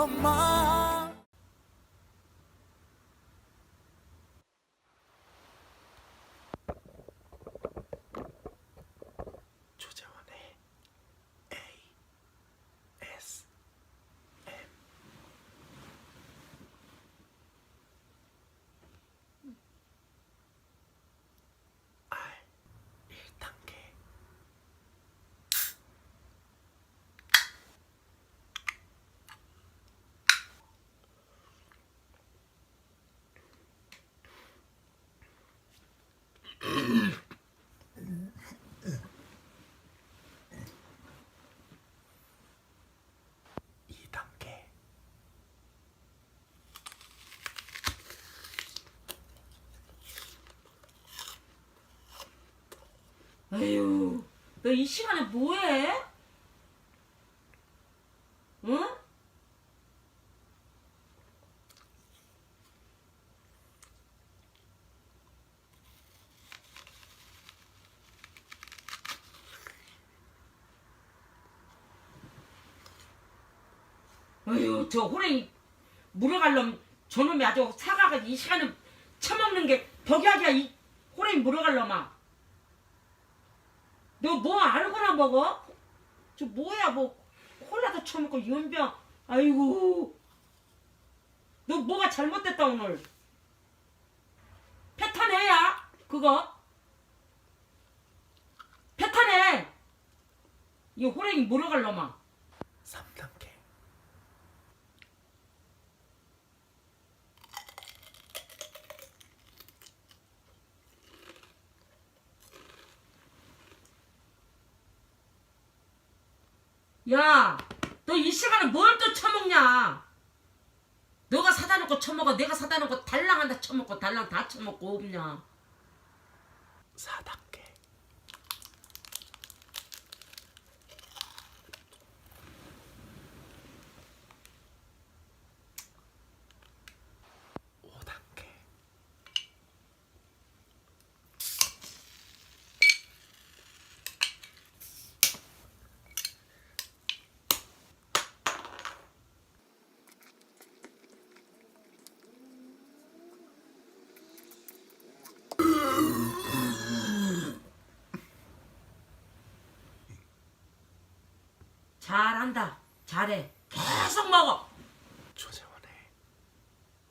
엄마 에휴, 너이 시간에 뭐해? 응? 에휴, 저 호랭이 물어갈 놈, 저놈이 아주 사과가 이 시간에 처먹는 게 덕이야기야, 이 호랭이 물어갈 놈아. 너 뭐 알거나 먹어? 저 뭐야 뭐 콜라도 처먹고 연병. 아이고. 너 뭐가 잘못됐다 오늘? 패턴 해야 그거? 패턴 해. 이 호랭이 물어갈 놈아 3단계 야 너 이 시간에 뭘 또 처먹냐? 너가 사다 놓고 처먹어 내가 사다 놓고 달랑 한다 처먹고 달랑 다 처먹고 없냐? 4단계 오단계 잘한다. 잘해. 계속 먹어. 조재원의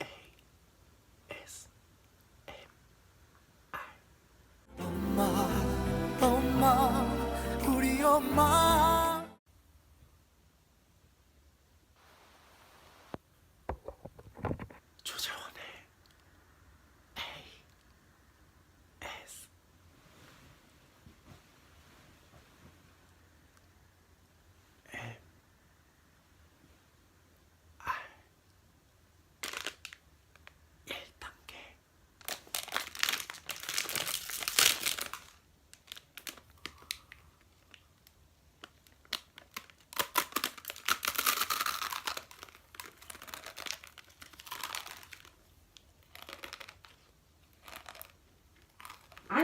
A S M R. 엄마 엄마 우리 엄마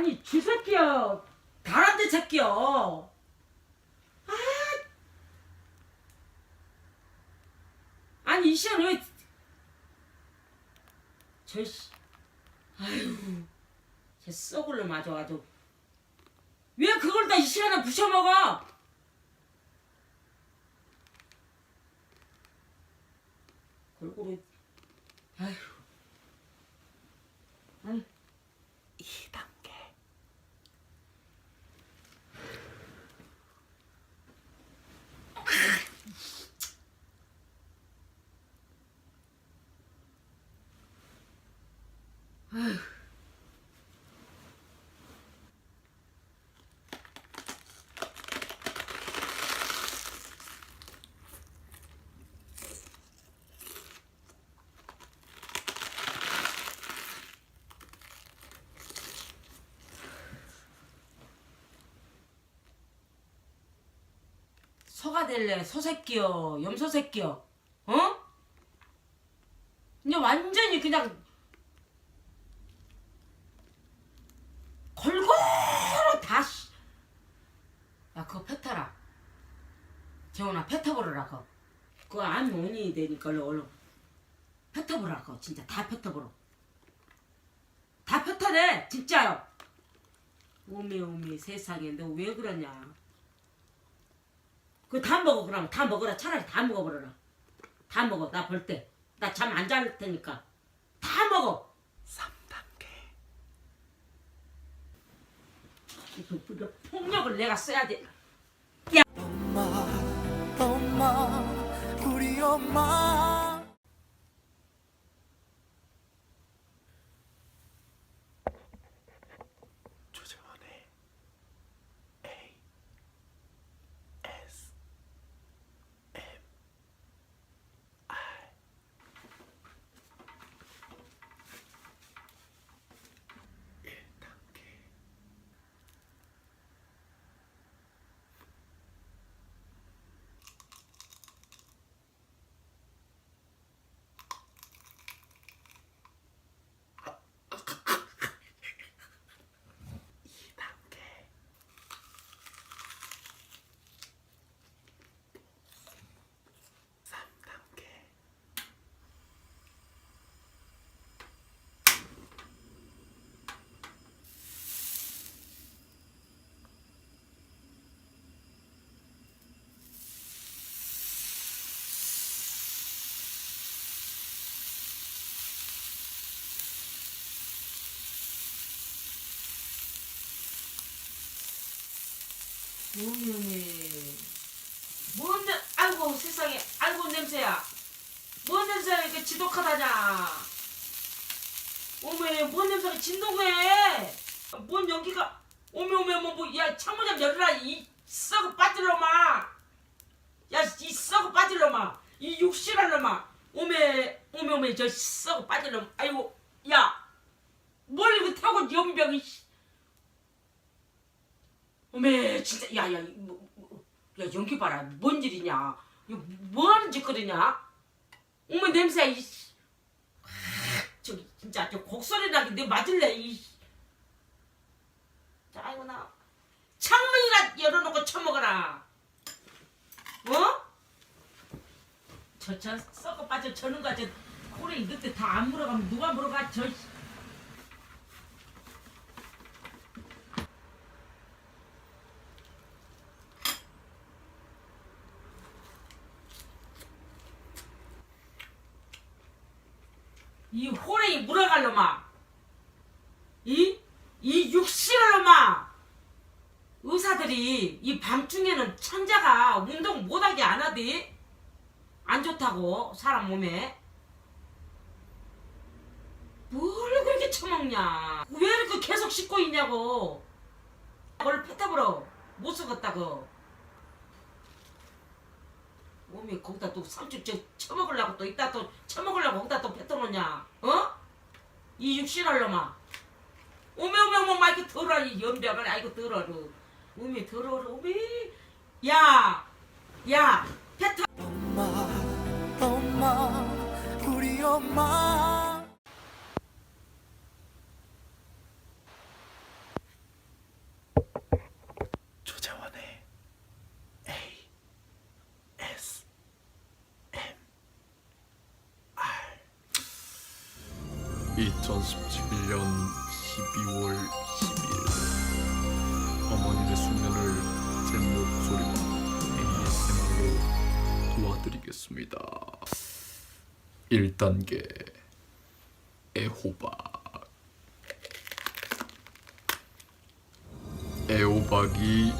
아니 쥐새끼야 다란데 새끼야 아. 아니 이 시간 왜 저씨 아유 쟤 썩을 놈 아주 왜 그걸 다 이 시간에 부셔먹어? 골고루 아휴 소가 될래 소새끼여 염소새끼여 어? 그냥 완전히 그냥 골고루 다 씨. 야 그거 펴타라. 재훈아 펴타버려라 그거. 그거 안 원인이 되니까 얼른 얼른. 펴터보라고 진짜 다 펴터보러 다 펴터내 진짜요. 오메 오메 세상에 너 왜 그러냐. 그거 다 먹어 그럼. 다 먹어라. 차라리 다 먹어버려라. 다 먹어. 나 볼 때. 나 잠 안 잘 테니까. 다 먹어 3단계 이거 폭력을 내가 써야 돼. 엄마 엄마 우리 엄마 오메 뭔 냄, 아이고 세상에 아이고 냄새야. 뭔 냄새야 이렇게 지독하다냐. 오메 뭔 냄새가 진동해. 뭔 연기가 오메 오메 뭐야 창문 좀 열어라 이 썩어 빠질 놈아 야이 썩어 빠질 놈아 이 육실한 놈아 오메 오메 오메 저 썩어 빠질 놈 아이고 야뭘 이거 타고 연병이 씨. 어메 진짜 야야 뭐, 뭐, 야 연기 봐라. 뭔 일이냐? 이거 뭐하는 짓거리냐? 어머 냄새 이 씨. 아, 저기 진짜 저 곡소리 나게 내 맞을래 이 아이고 나 창문이나 열어놓고 처먹어라. 어? 저저 썩어 빠져 저는 가저 코레이 그때 다안 물어가면 누가 물어가 저 이 호랭이 물어갈 놈아 이? 이 육실할 놈아 의사들이 이 밤중에는 천자가 운동 못하게 안 하디? 안 좋다고 사람 몸에. 뭘 그렇게 처먹냐? 왜 이렇게 계속 씻고 있냐고. 뭘 뱉어버려 못 쓰겠다고 몸에 거기다 또저 처먹으려고 또 이따 또 처먹으려고 거기다 또 뱉어놓냐? 어? 이 육실할 놈아. 오메 오메 오메 마 이렇게 더러워 이 연병을 아이고 더러워 오메 더러워 오메. 야야 뱉어. 엄마 엄마 우리 엄마 2017년 12월 10일 어머님의 수면을 제 목소리와 ASMR로 도와드리겠습니다. 1단계 애호박 애호박이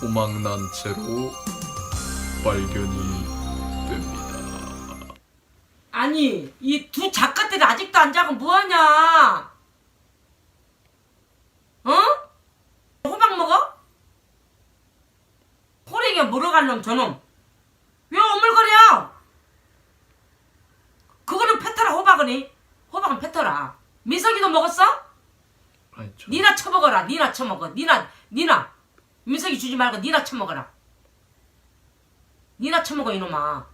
토막난 채로 발견이 됩니다. 아니 이 두 작가 들이 아직도 안 자고 뭐하냐? 어? 호박 먹어? 호랭이가 물어갈 놈 저놈? 왜 오물거려! 그거는 패터라 호박은이. 호박은 패터라. 민석이도 먹었어? 아니, 저... 니나 처먹어라 니나 처먹어. 니나 니나. 민석이 주지 말고 니나 처먹어라. 니나 처먹어 이놈아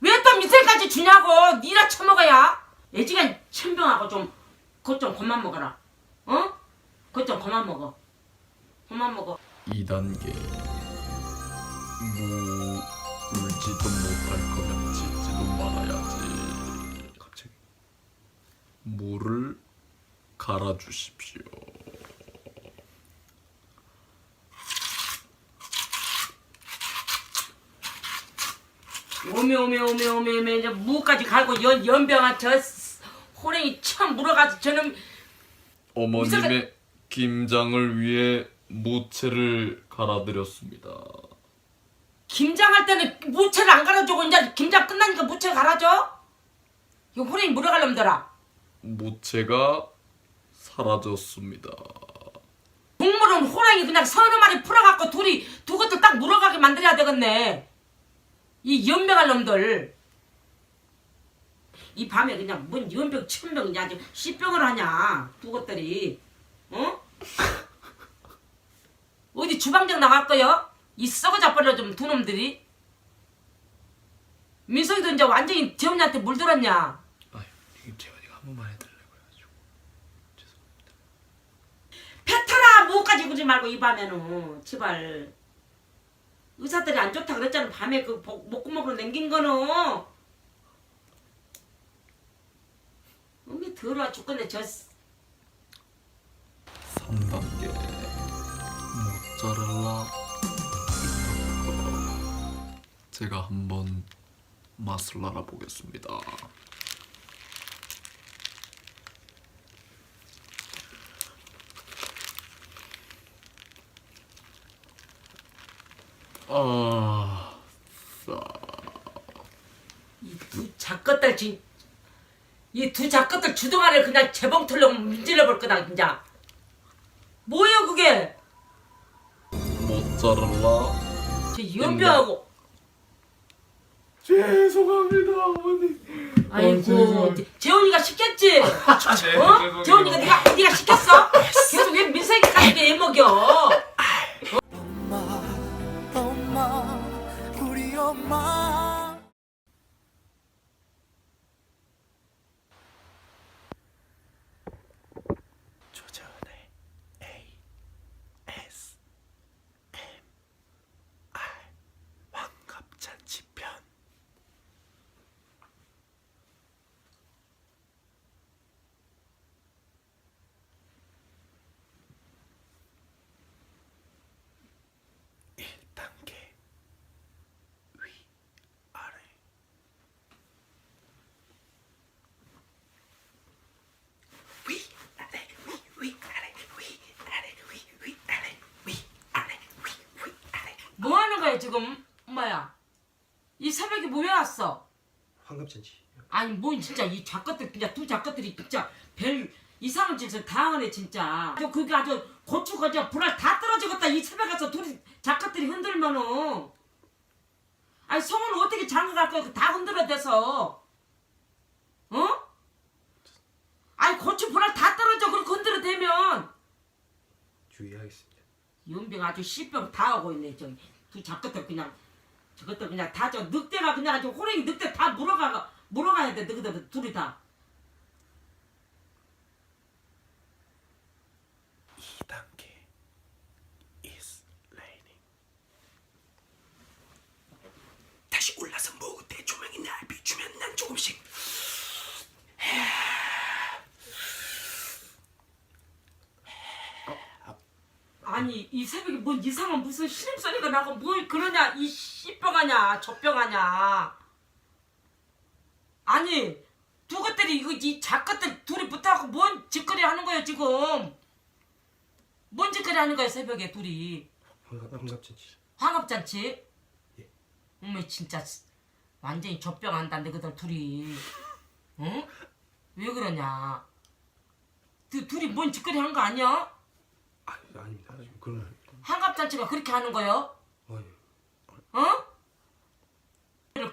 왜 또 민석이까지 주냐고 니나 처먹어야 애지간 천병하고 좀 그것 좀 그만 먹어라 어? 그것 좀 그만 먹어 그만 먹어 2단계 무 울지도 못할 거면 짖지도 말아야지. 갑자기 물을 갈아 주십시오. 오메 오메 오메 오메 오메 이제 무까지 갈고 연 연병아 저 스- 호랭이 참 물어가지고 저는 어머님의 김장을 위해 무채를 갈아드렸습니다. 김장할 때는 무채를 안 갈아주고 이제 김장 끝나니까 무채 갈아줘? 이 호랭이 물어갈 놈들아 무채가 사라졌습니다. 국물은 호랑이 그냥 서너 마리 풀어갖고 둘이 두 것도 딱 물어가게 만들어야 되겠네. 이 연병할 놈들. 이 밤에 그냥 뭔 연병 천병이냐 아주 씨병을 하냐 두 것들이. 어? 어디 주방장 나갈 거요? 이 썩어자 버려 좀 두 놈들이. 민석이도 이제 완전히 재훈이한테 물들었냐? 아유, 이게 재원이가 한 번만 해달라고 해가지고 죄송합니다. 패터라 뭐까지 그러지 말고 이 밤에는 제발 의사들이 안 좋다 그랬잖아. 밤에 그 복- 목구멍으로 남긴 거는. 음이 더러워 죽겠네 저 3단계. 모짜렐라. 제가 한번 맛을 알아보겠습니다. 아, 싸. 이두 작것들 이두 작것들 주둥아리를 그냥 재봉틀로 문질러 볼 거다 진짜 뭐예요 그게 모짜렐라 저 연병하고 죄송합니다 어머니. 아이고 재훈이가 시켰지 어? 재훈이가 네가 네가 시켰어? 계속 왜 민석이까지 애 먹여 지금 엄마야. 이 새벽에 뭐왜 왔어? 환갑잔치. 아니 뭐 진짜 이 작것들 진짜 두 작것들이 진짜 별 이상한 짓을 다 하네 진짜. 아주 그게 아주 고추가 저 불알 다 떨어지겠다. 이 새벽에 서 둘이 작것들이 흔들면은. 아니 성은 어떻게 장가 갈 거야? 다 흔들어 대서. 어? 아니 고추 불알 다 떨어져. 그렇게 흔들어 대면. 주의하겠습니다. 연병 아주 씨병 다 하고 있네 저기 두 작것들 그냥 저것들 그냥 다 저 늑대가 그냥 아주 호랭이 늑대 다 물어가 물어가야 돼 너희들 둘이 다. 2단계 is raining. 다시 올라서 모태 조명이 날 비추면 난 조금씩 아니 이 새벽에 뭔 이상한 무슨 신음소리가 나고 뭘 그러냐 이 씨병하냐 젖병하냐 아니 두 것들이 이거 이 작것들 둘이 붙어갖고 뭔 짓거리 하는 거야 지금 뭔 짓거리 하는 거야 새벽에 둘이 환갑잔치 황합잔치? 예. 어머 진짜 완전히 젖병한다는데 그들 둘이 응? 왜 그러냐 두, 둘이 뭔 짓거리 하는 거 아니야? 아 아닙니다. 지금 그런 한갑잔치가 그렇게 하는 거요? 아유 어?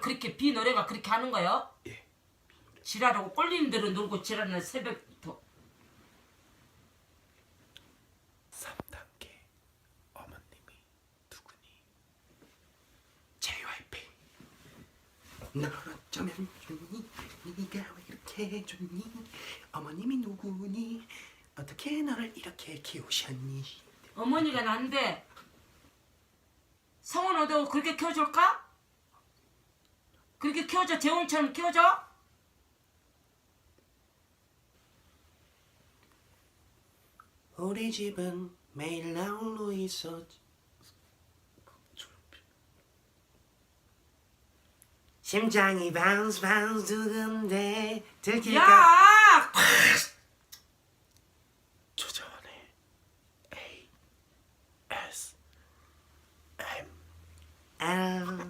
그렇게 비 노래가 그렇게 하는 거요? 예. 지랄하고 대로 놀고 지랄하는 새벽부터. 3단계 어머님이 누구니? JYP 널 어쩌면 좋니? 네가 왜 이렇게 좋니? 어머님이 누구니 어떻게 너를 이렇게 키우셨니 어머니가 난데 성은 너도 그렇게 키워줄까? 그렇게 키워줘 재홍처럼 키워줘? 우리 집은 매일 나 홀로 있어 심장이 바운스 바운스 두근데 들킬까 야! Um.